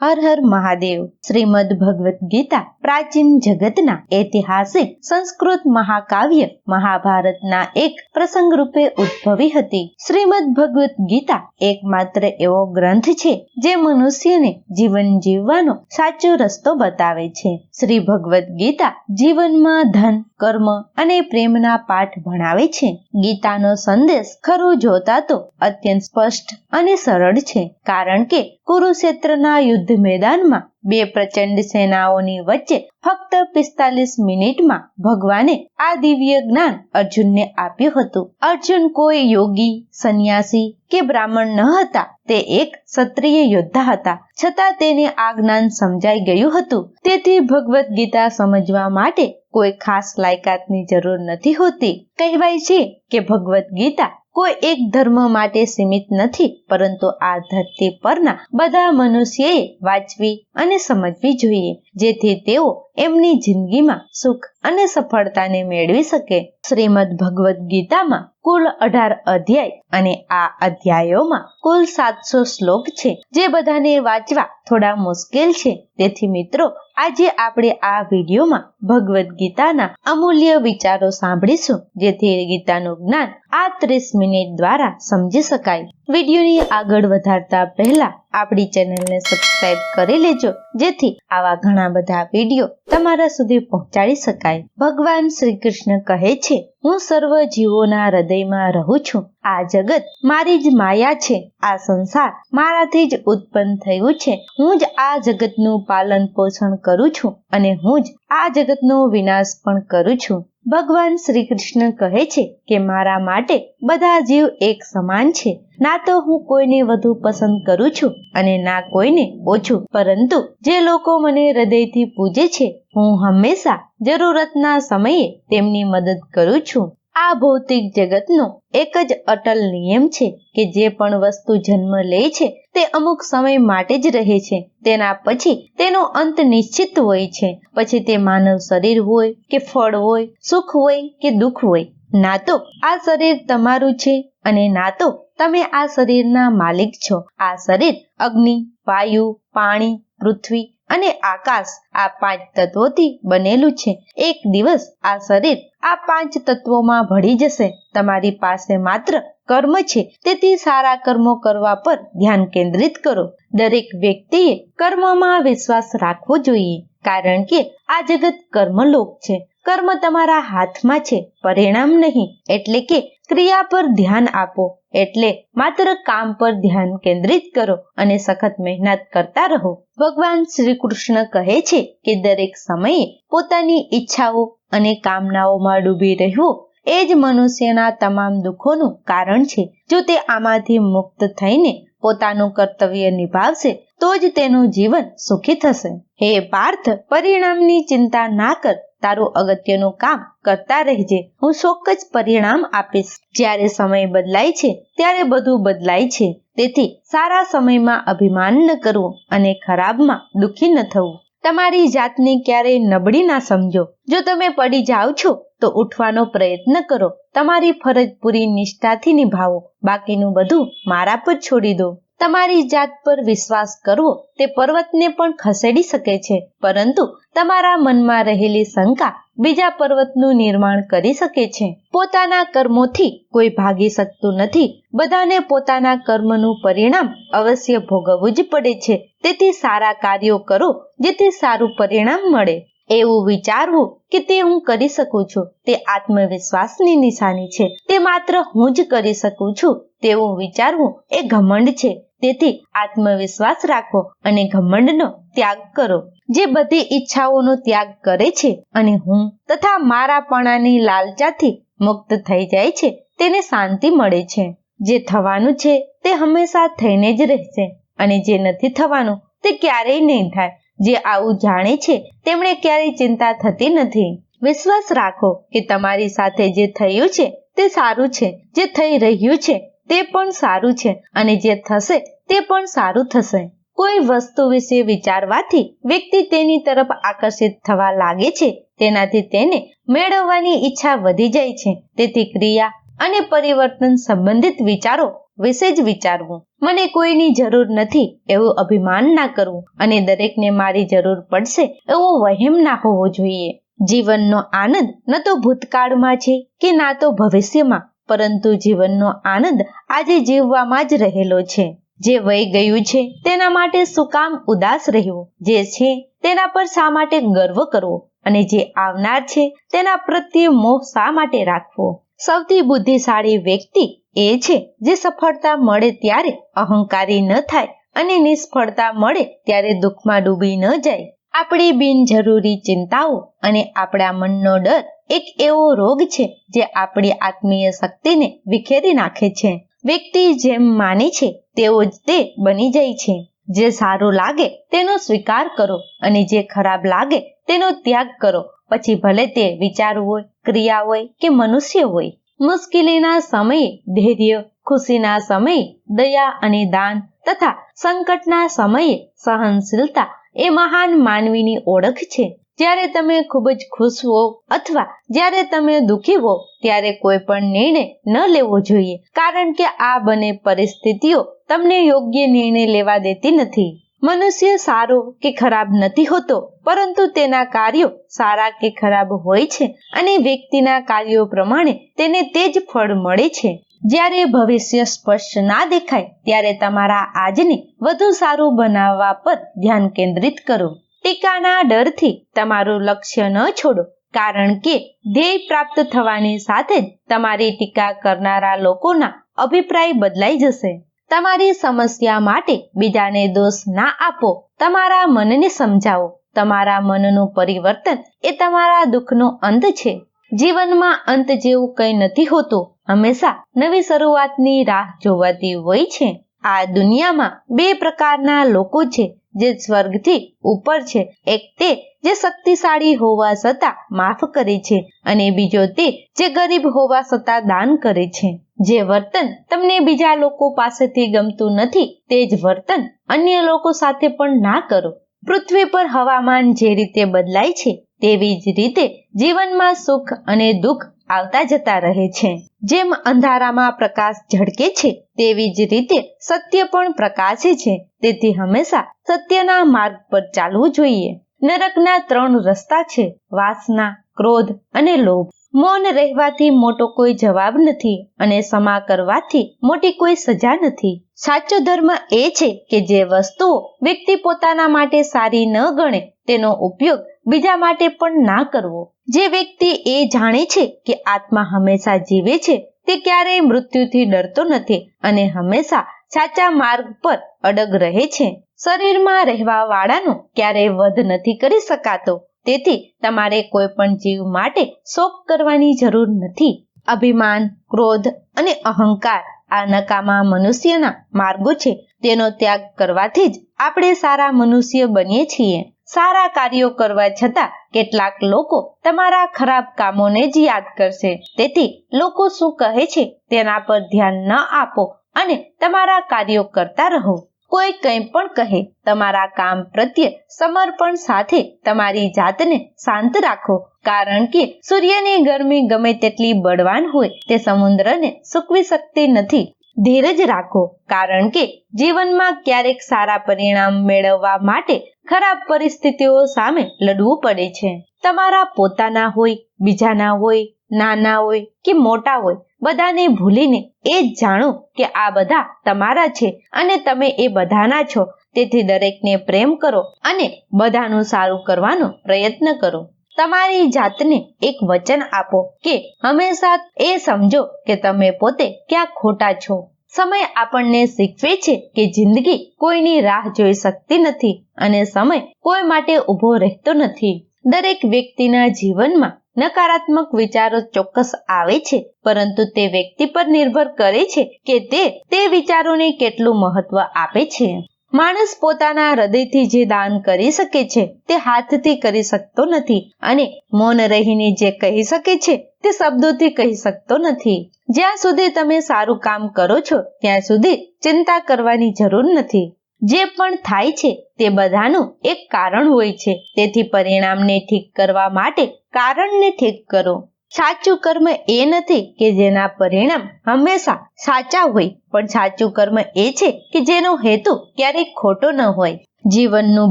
હર હર મહાદેવ. શ્રીમદ ભગવદ્ ગીતા પ્રાચીન જગતના ઐતિહાસિક સંસ્કૃત મહાકાવ્ય મહાભારતના એક પ્રસંગ રૂપે ઉદ્ભવી હતી. શ્રીમદ ભગવદ્ ગીતા એકમાત્ર એવો ગ્રંથ છે જે મનુષ્યને જીવન જીવવાનો સાચો રસ્તો બતાવે છે. શ્રી ભગવદ્ ગીતા જીવનમાં ધન કર્મ અને પ્રેમના પાઠ ભણાવે છે. ગીતાનો સંદેશ ખરું જોતા તો અત્યંત સ્પષ્ટ અને સરળ છે. કારણ કે કુરુક્ષેત્રના યુદ્ધ મેદાનમાં બે પ્રચંડ સેનાઓની વચ્ચે ફક્ત પિસ્તાલીસ મિનિટમાં ભગવાને આ દિવ્ય જ્ઞાન અર્જુનને આપ્યું હતું. અર્જુન કોઈ યોગી, સંન્યાસી કે બ્રાહ્મણ ન હતા. તે એક ક્ષત્રિય યોદ્ધા હતા. છતાં તેને આ જ્ઞાન સમજાઈ ગયું હતું. તેથી ભગવદ્ ગીતા સમજવા માટે કોઈ ખાસ લાયકાતની જરૂર નથી હોતી. કહેવાય છે કે ભગવદ્ ગીતા કોઈ એક ધર્મ માટે સીમિત નથી, પરંતુ આ ધરતી પરના બધા મનુષ્યએ વાંચવી અને સમજવી જોઈએ, જેથી તેઓ એમની જિંદગીમાં સુખ અને સફળતાને મેળવી શકે. શ્રીમદ ભગવદ્ ગીતામાં કુલ અઢાર અધ્યાય અને આ અધ્યાયોમાં કુલ સાતસો શ્લોક છે, જે બધાને વાંચવા થોડા મુશ્કેલ છે. તેથી મિત્રો, આજે આપણે આ વિડીયોમાં ભગવદ્ ગીતાના અમૂલ્ય વિચારો સાંભળીશું, જેથી ગીતાનું જ્ઞાન આ ત્રીસ મિનિટ દ્વારા સમજી શકાય. વિડીયોની આગળ વધારતા પહેલા આપણી ચેનલને સબસ્ક્રાઇબ કરી લેજો, જેથી આવા ઘણા બધા વીડિયો તમારા સુધી પહોંચાડી શકાય. ભગવાન શ્રી કૃષ્ણ કહે છે, હું સર્વ જીવોના હૃદયમાં રહું છું આ જગત મારી જ માયા છે. આ સંસાર મારાથી જ ઉત્પન્ન થયું છે. હું જ આ જગતનું પાલન પોષણ કરું છું અને હું જ આ જગતનો વિનાશ પણ કરું છું. ભગવાન શ્રી કૃષ્ણ કહે છે કે મારા માટે બધા જીવ એક સમાન છે. ના તો હું કોઈને વધુ પસંદ કરું છું અને ના કોઈને ઓછું. પરંતુ જે લોકો મને હૃદયથી પૂજે છે, હું હંમેશા જરૂરતના સમયે તેમની મદદ કરું છું. આ ભૌતિક જગતનો એક જ અટલ નિયમ છે કે જે પણ વસ્તુ જન્મ લે છે, તે અમુક સમય માટે જ રહે છે. તેના પછી તેનો અંત નિશ્ચિત હોય છે. પછી તે માનવ શરીર હોય કે ફળ હોય, સુખ હોય કે દુઃખ હોય. ના તો આ શરીર તમારું છે અને ના તો તમે આ શરીરના માલિક છો. આ શરીર અગ્નિ, વાયુ, પાણી, પૃથ્વી અને આકાશ આ પાંચ તત્વોથી બનેલું છે. એક દિવસ આ શરીર આ પાંચ તત્વોમાં ભળી જશે. તમારી પાસે માત્ર કર્મ છે. તેથી સારા કર્મો કરવા પર ધ્યાન કેન્દ્રિત કરો. દરેક વ્યક્તિએ કર્મમાં વિશ્વાસ રાખવો જોઈએ. કારણ કે આ જગત કર્મલોક છે. કર્મ તમારા હાથમાં છે. પરિણામ નહીં. એટલે કે ક્રિયા પર ધ્યાન આપો. એટલે માત્ર કામ પર ધ્યાન કેન્દ્રિત કરો અને સખત મહેનત કરતા રહો. ભગવાન શ્રી કૃષ્ણ કહે છે કે દરેક સમયે પોતાની ઈચ્છાઓ અને કામનાઓમાં ડૂબી રહેવું એ જ મનુષ્યના તમામ દુઃખોનું કારણ છે. જો તે આમાંથી મુક્ત થઈને પોતાનું કર્તવ્ય નિભાવશે, તો જ તેનું જીવન સુખી થશે. હે પાર્થ, પરિણામની ચિંતા ના કર. તારું અગત્યનું કામ કરતા રહેજે. હું ચોક્કસ પરિણામ આપીશ. જ્યારે સમય બદલાય છે, ત્યારે બધું બદલાય છે. તેથી સારા સમયમાં અભિમાન ન કરવું અને ખરાબમાં દુઃખી ન થવું. તમારી જાતને ક્યારેય નબળી ના સમજો. જો તમે પડી જાઓ છો, તો ઉઠવાનો પ્રયત્ન કરો. તમારી ફરજ પૂરી નિષ્ઠાથી નિભાવો. બાકીનું બધું મારા પર છોડી દો. તમારી જાત પર વિશ્વાસ કરવો તે પર્વતને પણ ખસેડી શકે છે. પરંતુ તમારા મનમાં રહેલી શંકા બીજા પર્વતનું નિર્માણ કરી શકે છે. પોતાના કર્મોથી કોઈ ભાગી શકતું નથી. બધાને પોતાના કર્મનું પરિણામ અવશ્ય ભોગવવું જ પડે છે. તેથી સારા કાર્યો કરો જેથી સારું પરિણામ મળે. એવું વિચારવું કે તે હું કરી શકું છું તે આત્મવિશ્વાસની નિશાની છે. તે માત્ર હું જ કરી શકું છું તેવું વિચારવું એ ઘમંડ છે. તેથી આત્મવિશ્વાસ રાખો અને ઘમંડનો ત્યાગ કરો. જે બધી ઈચ્છાઓનો ત્યાગ કરે છે અને હું તથા મારાપણાની લાલચાથી મુક્ત થઈ જાય છે, તેને શાંતિ મળે છે. જે થવાનું છે તે હંમેશા થઈને જ રહેશે અને જે નથી થવાનું તે ક્યારેય નહીં થાય. જે આવું જાણે છે તેમણે ક્યારેય ચિંતા થતી નથી. વિશ્વાસ રાખો કે તમારી સાથે જે થયું છે તે સારું છે, જે થઈ રહ્યું છે તે પણ સારું છે અને જે થશે તે પણ સારું થશે. કોઈ વસ્તુ વિશે વિચારવાથી વ્યક્તિ તેની તરફ આકર્ષિત થવા લાગે છે. તેનાથી તેને મેળવવાની ઈચ્છા વધી જાય છે. તેથી ક્રિયા અને પરિવર્તન સંબંધિત વિચારો વિશે જ વિચારવું. મને કોઈની જરૂર નથી એવું અભિમાન ના કરવું. અને દરેકને મારી જરૂર પડશે એવો વહેમ ના હોવો જોઈએ. જીવનનો આનંદ ન તો ભૂતકાળમાં છે કે ના તો ભવિષ્યમાં. પરંતુ જીવનનો આનંદ આજે જીવવામાં જ રહેલો છે. જે વહી ગયું છે, તેના માટે શું કામ ઉદાસ રહેવું જે છે, તેના પર શા માટે ગર્વ કરવો? અને જે આવનાર છે, તેના પ્રત્યે મોહ શા માટે રાખવો? સૌથી બુદ્ધિશાળી વ્યક્તિ એ છે, જે સફળતા મળે ત્યારે અહંકારી ન થાય અને નિષ્ફળતા મળે ત્યારે દુઃખમાં ડૂબી ન જાય. આપણી બિનજરૂરી ચિંતાઓ અને આપણા મનનો ડર એક એવો રોગ છે, જે આપણી આત્મીય શક્તિને વિખેરી નાખે છે. વ્યક્તિ જેમ માને છે, તેવો જ તે બની જાય છે. જે સારું લાગે, તેનો સ્વીકાર કરો અને જે ખરાબ લાગે, તેનો ત્યાગ કરો. પછી ભલે તે વિચાર હોય, ક્રિયા હોય કે મનુષ્ય હોય, મુશ્કેલીના સમયે ધૈર્ય, ખુશીના સમયે દયા અને દાન તથા સંકટના સમયે સહનશીલતા એ મહાન માનવીની ઓળખ છે. જ્યારે તમે ખૂબ જ ખુશ હો અથવા જ્યારે તમે દુઃખી હો, ત્યારે કોઈ પણ નિર્ણય ન લેવો જોઈએ. કારણ કે આ બંને પરિસ્થિતિઓ તમને યોગ્ય નિર્ણય લેવા દેતી નથી. મનુષ્ય સારો કે ખરાબ નથી હોતો, પરંતુ તેના કાર્યો સારા કે ખરાબ હોય છે અને વ્યક્તિના કાર્યો પ્રમાણે તેને તે જ ફળ મળે છે. જ્યારે ભવિષ્ય સ્પષ્ટ ના દેખાય, ત્યારે તમારા આજને વધુ સારું બનાવવા પર ધ્યાન કેન્દ્રિત કરો. ટીકાના ડરથી તમારું લક્ષ્ય ન છોડો, કારણ કે ધ્યેય પ્રાપ્ત થવાની સાથે જ તમારી ટીકા કરનારા લોકોના અભિપ્રાય બદલાઈ જશે. તમારી સમસ્યા માટે બીજાને દોષ ના આપો, તમારા મનને સમજાવો. તમારા મનનું પરિવર્તન એ તમારા દુઃખનો અંત છે. જીવનમાં અંત જેવું કંઈ નથી હોતું. હંમેશા નવી શરૂઆતની રાહ જોવાતી હોય છે. આ દુનિયામાં બે પ્રકારના લોકો છે. જે સ્વર્ગથી ઉપર છે, એક તે જે શક્તિશાળી હોવા છતાં માફ કરે છે અને બીજો તે જે ગરીબ હોવા છતાં દાન કરે છે. જે વર્તન તમને બીજા લોકો પાસેથી ગમતું નથી, તે જ વર્તન અન્ય લોકો સાથે પણ ના કરો. પૃથ્વી પર હવામાન જે રીતે બદલાય છે, તેવી જ રીતે જીવનમાં સુખ અને દુઃખ આવતા જતા રહે છે. જેમ અંધારામાં પ્રકાશ ઝળકે છે, તેવી જ રીતે સત્ય પણ પ્રકાશે છે. તેથી હંમેશા સત્યના માર્ગ પર ચાલવું જોઈએ. નરકના ત્રણ રસ્તા છે, વાસના, ક્રોધ અને લોભ. મૌન રહેવાથી મોટો કોઈ જવાબ નથી અને ક્ષમા કરવાથી મોટી કોઈ સજા નથી. સાચો ધર્મ એ છે કે જે વસ્તુઓ વ્યક્તિ પોતાના માટે સારી ન ગણે, તેનો ઉપયોગ બીજા માટે પણ ના કરવો. જે વ્યક્તિ એ જાણે છે કે આત્મા હંમેશા જીવે છે, તે ક્યારેય મૃત્યુથી ડરતો નથી અને હંમેશા સાચા માર્ગ પર અડગ રહે છે. શરીરમાં રહેવા વાળાનો ક્યારેય વધ નથી કરી શકાતો. તેથી તમારે કોઈ પણ જીવ માટે શોક કરવાની જરૂર નથી. અભિમાન, ક્રોધ અને અહંકાર આ નકામા મનુષ્યના માર્ગો છે. તેનો ત્યાગ કરવાથી જ આપણે સારા મનુષ્ય બનીએ છીએ. સારા કાર્યો કરવા છતાં કેટલાક લોકો તમારા ખરાબ કામોને જ યાદ કરશે. તેથી લોકો શું કહે છે તેના પર ધ્યાન ન આપો અને તમારા કાર્યો કરતા રહો. કોઈ કંઈ પણ કહે, તમારા કામ પ્રત્યે સમર્પણ સાથે તમારી જાતને શાંત રાખો. કારણ કે સૂર્યની ગરમી ગમે તેટલી બળવાન હોય, તે સમુદ્રને સૂકવી શકતી નથી. ધીરજ રાખો. કારણ કે જીવનમાં ક્યારેક સારા પરિણામ મેળવવા માટે ખરાબ પરિસ્થિતિઓ સામે લડવું પડે છે. તમારા પોતાના હોય, બીજાના હોય, નાના હોય કે મોટા હોય, બધાને ભૂલીને એ જ જાણો કે આ બધા તમારા છે અને તમે એ બધાના છો. તેથી દરેકને પ્રેમ કરો અને બધાનું સારું કરવાનો પ્રયત્ન કરો. તમારી જાતને એક વચન આપો કે હંમેશા એ સમજો કે તમે પોતે ક્યાં ખોટા છો. સમય આપણને શીખવે છે કે જિંદગી કોઈની રાહ જોઈ શકતી નથી અને સમય કોઈ માટે ઊભો રહેતો નથી. દરેક વ્યક્તિના જીવનમાં નકારાત્મક વિચારો ચોક્કસ આવે છે, પરંતુ તે વ્યક્તિ પર નિર્ભર કરે છે કે તે તે વિચારોને કેટલું મહત્વ આપે છે. માણસ પોતાના હૃદયથી જે દાન કરી શકે છે, તે હાથથી કરી શકતો નથી અને મૌન રહીને જે કહી શકે છે તે શબ્દોથી કહી શકતો નથી. જ્યાં સુધી તમે સારું કામ કરો છો, ત્યાં સુધી ચિંતા કરવાની જરૂર નથી. જે પણ થાય છે, તે બધાનું એક કારણ હોય છે. તેથી પરિણામને ઠીક કરવા માટે કારણને ઠીક કરો. સાચું કર્મ એ નથી કે જેના પરિણામ હંમેશા સાચા હોય, પણ સાચું કર્મ એ છે કે જેનો હેતુ ક્યારેક ખોટો ન હોય. જીવનનું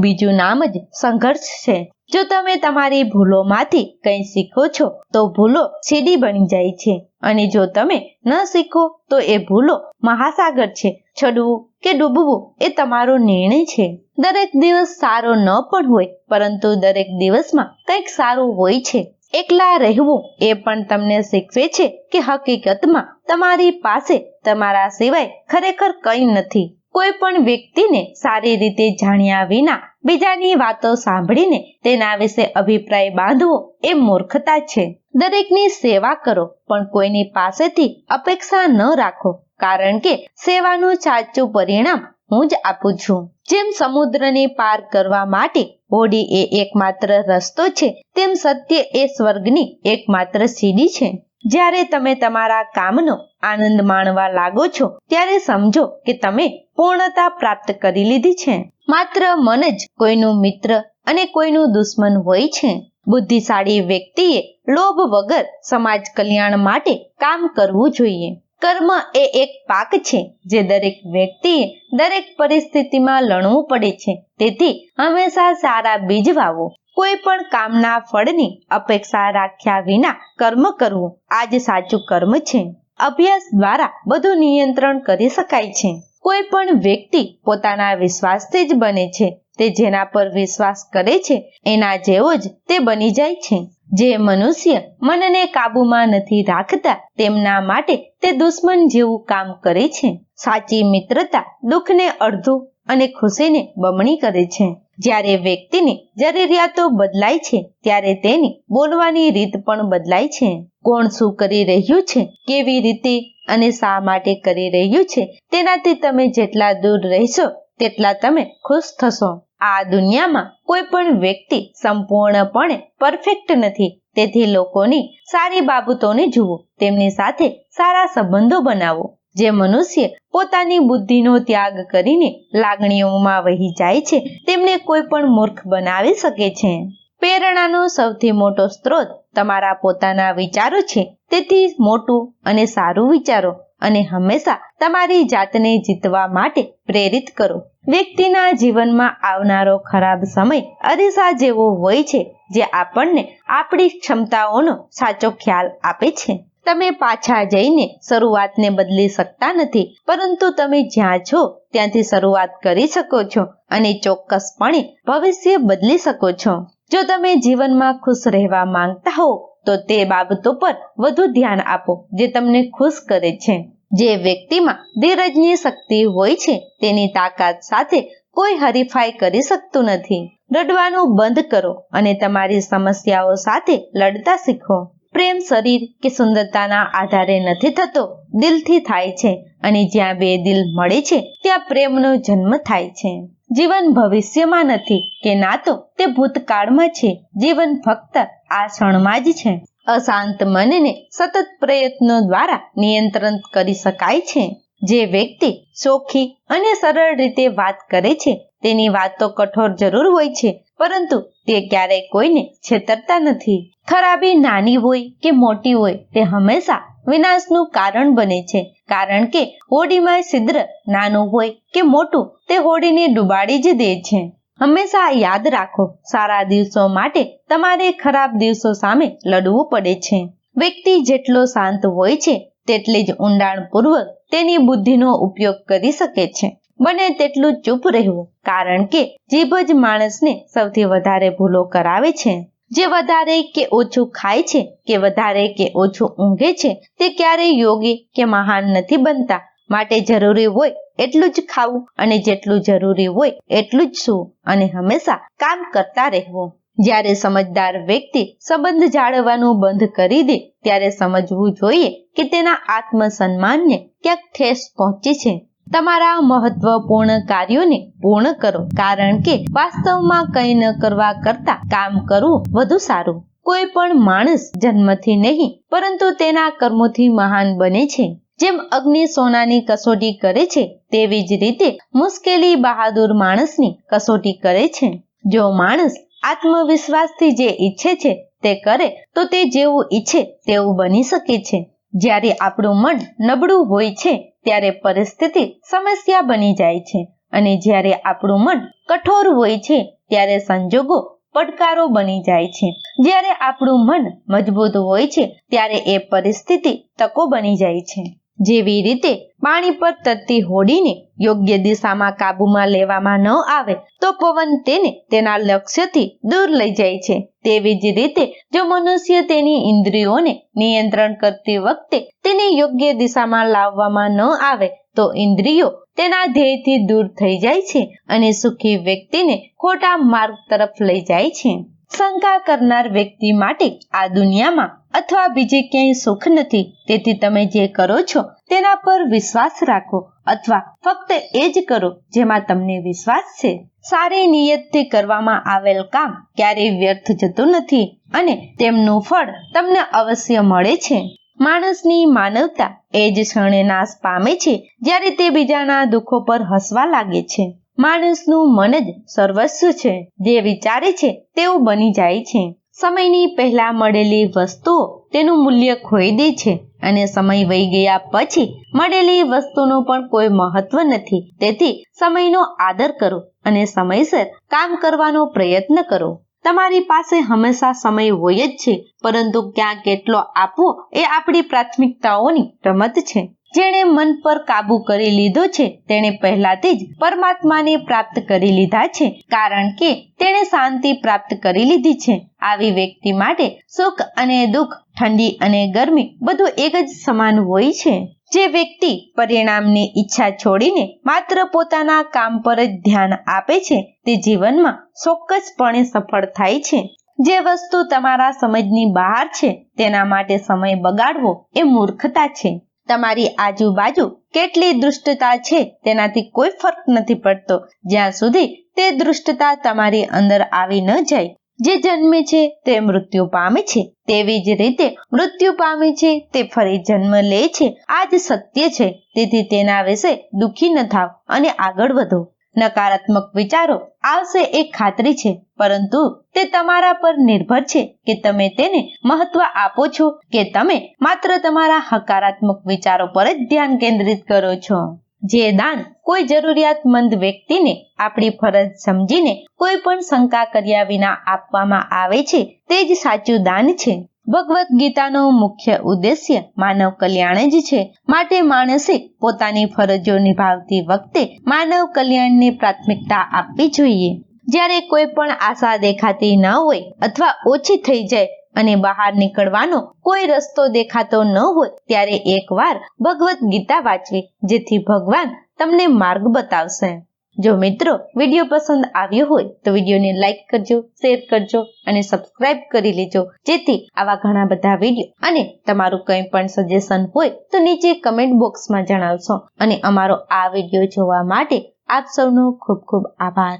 બીજું નામ જ સંઘર્ષ છે. જો તમે તમારી ભૂલોમાંથી કંઈ શીખો છો, તો ભૂલો સીડી બની જાય છે. અને જો તમે ન શીખો, તો એ ભૂલો મહાસાગર છે. છડવું કે ડૂબવું એ તમારો નિર્ણય છે. દરેક દિવસ સારો ન પણ હોય, પરંતુ દરેક દિવસમાં કંઈક સારું હોય છે. એકલા રહેવું એ પણ તમને શીખવે છે કે હકીકતમાં તમારી પાસે તમારા સિવાય ખરેખર કંઈ નથી. કોઈ પણ વ્યક્તિને સારી રીતે જાણ્યા વિના બીજાની વાતો સાંભળીને તેના વિશે અભિપ્રાય બાંધવો એ મૂર્ખતા છે. દરેકની સેવા કરો, પણ કોઈની પાસેથી અપેક્ષા ન રાખો, કારણ કે સેવાનું સાચું પરિણામ હું જ આપું છું. જેમ સમુદ્રને પાર કરવા માટે હોડી એ એકમાત્ર રસ્તો છે, તેમ સત્ય એ સ્વર્ગની એકમાત્ર સીડી છે. જ્યારે તમે તમારા કામનો આનંદ માણવા લાગો છો, ત્યારે સમજો કે તમે પૂર્ણતા પ્રાપ્ત કરી લીધી છે. માત્ર મન જ કોઈનું મિત્ર અને કોઈનું દુશ્મન હોય છે. બુદ્ધિશાળી વ્યક્તિએ લોભ વગર સમાજ કલ્યાણ માટે કામ કરવું જોઈએ. કર્મ એ એક પાક છે જે દરેક વ્યક્તિએ દરેક પરિસ્થિતિમાં લણવું પડે છે. તેથી હંમેશા સારા બીજ વાવો. કોઈ પણ કામના ફળની અપેક્ષા રાખ્યા વિના કર્મ કરવું આ જ સાચું કર્મ છે. અભ્યાસ દ્વારા બધું નિયંત્રણ કરી શકાય છે. કોઈ પણ વ્યક્તિ પોતાના વિશ્વાસથી જ બને છે. તે જેના પર વિશ્વાસ કરે છે, એના જેવો જ તે બની જાય છે. જે મનુષ્ય મનને કાબુમાં નથી રાખતા, તેમના માટે તે દુશ્મન જેવું કામ કરે છે. સાચી મિત્રતા દુઃખને અડધું અને ખુશીને બમણી કરે છે. જ્યારે વ્યક્તિની જરૂરિયાતો બદલાય છે, ત્યારે તેની બોલવાની રીત પણ બદલાય છે. કોણ શું કરી રહ્યું છે, કેવી રીતે અને શા માટે કરી રહ્યું છે, તેનાથી તમે જેટલા દૂર રહેશો, તેટલા તમે ખુશ થશો. આ દુનિયામાં કોઈ પણ વ્યક્તિ સંપૂર્ણપણે પરફેક્ટ નથી, તેથી લોકોની સારી બાબતોને જુઓ, તેમની સાથે સારા સંબંધો બનાવો. જે મનુષ્ય પોતાની બુદ્ધિનો ત્યાગ કરીને લાગણીઓમાં વહી જાય છે, તેમને કોઈ પણ મૂર્ખ બનાવી શકે છે. પ્રેરણાનો સૌથી મોટો સ્ત્રોત તમારા પોતાના વિચારો છે, તેથી મોટું અને સારું વિચારો અને હંમેશા તમારી જાતને જીતવા માટે પ્રેરિત કરો. વ્યક્તિના જીવનમાં આવનારો ખરાબ સમય અરીસા જેવો હોય છે, જે આપણને આપણી ક્ષમતાઓનો સાચો ખ્યાલ આપે છે. તમે પાછા જઈને શરૂઆતને બદલી શકતા નથી, પરંતુ તમે જ્યાં છો ત્યાંથી શરૂઆત કરી શકો છો અને ચોક્કસપણે ભવિષ્ય બદલી શકો છો. જો તમે જીવનમાં ખુશ રહેવા માંગતા હો તો તે બાબતો પર વધુ ધ્યાન આપો, જે તમને ખુશ કરે છે. જે વ્યક્તિમાં ધીરજની શક્તિ હોય છે, તેની તાકાત સાથે કોઈ હરીફાઈ કરી શકતું નથી. રડવાનું બંધ કરો અને તમારી સમસ્યાઓ સાથે લડતા શીખો. પ્રેમ શરીર કે સુંદરતાના આધારે નથી થતો, દિલથી થાય છે અને જ્યાં બે દિલ મળે છે, ત્યાં પ્રેમનો જન્મ થાય છે. જીવન ભવિષ્યમાં નથી કે ના તો તે ભૂતકાળમાં છે. જીવન ફક્ત આ ક્ષણમાં જ છે. અશાંત મનને સતત પ્રયત્નો દ્વારા નિયંત્રણ કરી શકાય છે. જે વ્યક્તિ ચોખ્ખી અને સરળ રીતે વાત કરે છે, તેની વાતો કઠોર જરૂર હોય છે. પરંતુ તે ક્યારેય કોઈને છેતરતા નથી. ખરાબી નાની હોય કે મોટી હોય, તે હંમેશા વિનાશનું કારણ બને છે. કારણ કે હોડીમાં છિદ્ર નાનું હોય કે મોટું, તે હોડીને ડુબાડી જ દે છે. હંમેશા યાદ રાખો, સારા દિવસો માટે તમારે ખરાબ દિવસો સામે લડવું પડે છે. વ્યક્તિ જેટલો શાંત હોય છે, તેટલી જ ઊંડાણપૂર્વક તેની બુદ્ધિનો ઉપયોગ કરી શકે છે. બને તેટલું ચૂપ રહેવું. કારણ કે જીભ જ માણસને સૌથી વધારે ભૂલો કરાવે છે. જે વધારે કે ઓછું ખાય છે, કે વધારે કે ઓછું ઊંઘે છે, તે ક્યારેય યોગી કે મહાન નથી બનતા. માટે જરૂરી હોય એટલું જ ખાવું અને જેટલું જરૂરી હોય એટલું જ સૂવું અને હંમેશા કામ કરતા રહેવું. જ્યારે સમજદાર વ્યક્તિ સંબંધ જાળવવાનું બંધ કરી દે, ત્યારે સમજવું જોઈએ કે તેના આત્મસન્માનને ક્યાંક ઠેસ પહોંચી છે. તમારા મહત્વપૂર્ણ કાર્યોને પૂર્ણ કરો. કારણ કે વાસ્તવમાં કંઈ ન કરવા કરતા કામ કરવું વધુ સારું. કોઈ પણ માણસ જન્મથી નહીં, પરંતુ તેના કર્મોથી મહાન બને છે. જેમ અગ્નિ સોનાની કસોટી કરે છે, તેવી જ રીતે મુશ્કેલી બહાદુર માણસની કસોટી કરે છે. જો માણસ આત્મવિશ્વાસથી જે ઈચ્છે છે તે કરે, તો તે જેવું ઈચ્છે તેવું બની શકે છે. જ્યારે આપણું મન નબળું હોય છે, ત્યારે પરિસ્થિતિ સમસ્યા બની જાય છે. અને જ્યારે આપણું મન કઠોર હોય છે, ત્યારે સંજોગો પડકારો બની જાય છે. જ્યારે આપણું મન મજબૂત હોય છે, ત્યારે એ પરિસ્થિતિ તકો બની જાય છે. જેવી રીતે પાણી પર તરતી હોડીને યોગ્ય દિશામાં કાબૂમાં લેવામાં ન આવે, તો પવન તેને તેના લક્ષ્યથી દૂર લઈ જાય છે. તેવી જ રીતે જો મનુષ્ય તેની ઇન્દ્રિયોને નિયંત્રણ કરતી વખતે તેને યોગ્ય દિશામાં લાવવામાં ન આવે, તો ઇન્દ્રિયો તેના ધ્યેયથી દૂર થઈ જાય છે અને સુખી વ્યક્તિને ખોટા માર્ગ તરફ લઈ જાય છે. શંકા કરનાર વ્યક્તિ માટે આ દુનિયામાં અથવા બીજે ક્યાંય સુખ નથી, તેથી તમે જે કરો છો તેના પર વિશ્વાસ રાખો અથવા ફક્ત એ જ કરો જેમાં તમને વિશ્વાસ છે. સારી નિયતથી કરવામાં આવેલ કામ ક્યારેય વ્યર્થ જતું નથી અને તેમનું ફળ તમને અવશ્ય મળે છે. માણસની માનવતા એ જ ક્ષણે નાશ પામે છે જ્યારે તે બીજાના દુઃખો પર હસવા લાગે છે. માણસનું મન જ સર્વસ્વ છે. જે વિચારે છે તેવું બની જાય છે. સમયની પહેલા મળેલી વસ્તુઓ તેનું મૂલ્ય ખોઈ દે છે અને સમય વહી ગયા પછી મળેલી વસ્તુનું પણ કોઈ મહત્વ નથી. તેથી સમયનો આદર કરો અને સમયસર કામ કરવાનો પ્રયત્ન કરો. તમારી પાસે હંમેશા સમય હોય જ છે, પરંતુ ક્યાં કેટલો આપવો એ આપણી પ્રાથમિકતાઓની રમત છે. જેણે મન પર કાબુ કરી લીધો છે, તેણે પહેલાથી જ પરમાત્માને પ્રાપ્ત કરી લીધા છે, કારણ કે તેણે શાંતિ પ્રાપ્ત કરી લીધી છે. આવી વ્યક્તિ માટે સુખ અને દુઃખ, ઠંડી અને ગરમી બધું એક જ સમાન હોય છે. જે વ્યક્તિ પરિણામની ઈચ્છા છોડીને માત્ર પોતાના કામ પર જ ધ્યાન આપે છે, તે જીવનમાં ચોક્કસપણે સફળ થાય છે. જે વસ્તુ તમારા સમજની બહાર છે, તેના માટે સમય બગાડવો એ મૂર્ખતા છે. તમારી આજુબાજુ કેટલી દૃષ્ટતા છે તેનાથી કોઈ ફરક નથી પડતો. જ્યાં સુધી તે દુષ્ટતા તમારી અંદર આવી ન જાય. જે જન્મે છે તે મૃત્યુ પામે છે. તેવી જ રીતે મૃત્યુ પામે છે તે ફરી જન્મ લે છે. આ જ સત્ય છે. તેથી તેના વિશે દુઃખી ન થાવ અને આગળ વધો. નકારાત્મક વિચારો આવશે એ ખાતરી છે, પરંતુ તે તમારા પર નિર્ભર છે કે તમે તેને મહત્વ આપો છો કે તમે માત્ર તમારા હકારાત્મક વિચારો પર જ ધ્યાન કેન્દ્રિત કરો છો. જે દાન કોઈ જરૂરિયાતમંદ વ્યક્તિને આપણી ફરજ સમજીને કોઈ પણ શંકા કર્યા વિના આપવામાં આવે છે, તે જ સાચું દાન છે. ભગવદ્ ગીતાનો મુખ્ય ઉદ્દેશ્ય માનવ કલ્યાણ જ છે. માટે માણસે પોતાની ફરજો નિભાવતી વખતે માનવ કલ્યાણને પ્રાથમિકતા આપવી જોઈએ. જ્યારે કોઈ પણ આશા દેખાતી ન હોય અથવા ઓછી થઈ જાય અને બહાર નીકળવાનો કોઈ રસ્તો દેખાતો ન હોય ત્યારે એકવાર ભગવદ્ ગીતા વાંચવી જેથી ભગવાન તમને માર્ગ બતાવશે. જો મિત્રો વીડિયો પસંદ આવ્યો હોય તો વિડીયોને લાઈક કરજો શેર કરજો અને સબસ્ક્રાઇબ કરી લેજો. જેથી આવા ઘણા બધા વીડિયો અને તમારું કંઈ પણ સજેશન હોય તો નીચે કમેન્ટ બોક્સમાં જણાવશો. અને અમારો આ વીડિયો જોવા માટે આપ સૌનો ખૂબ ખૂબ આભાર.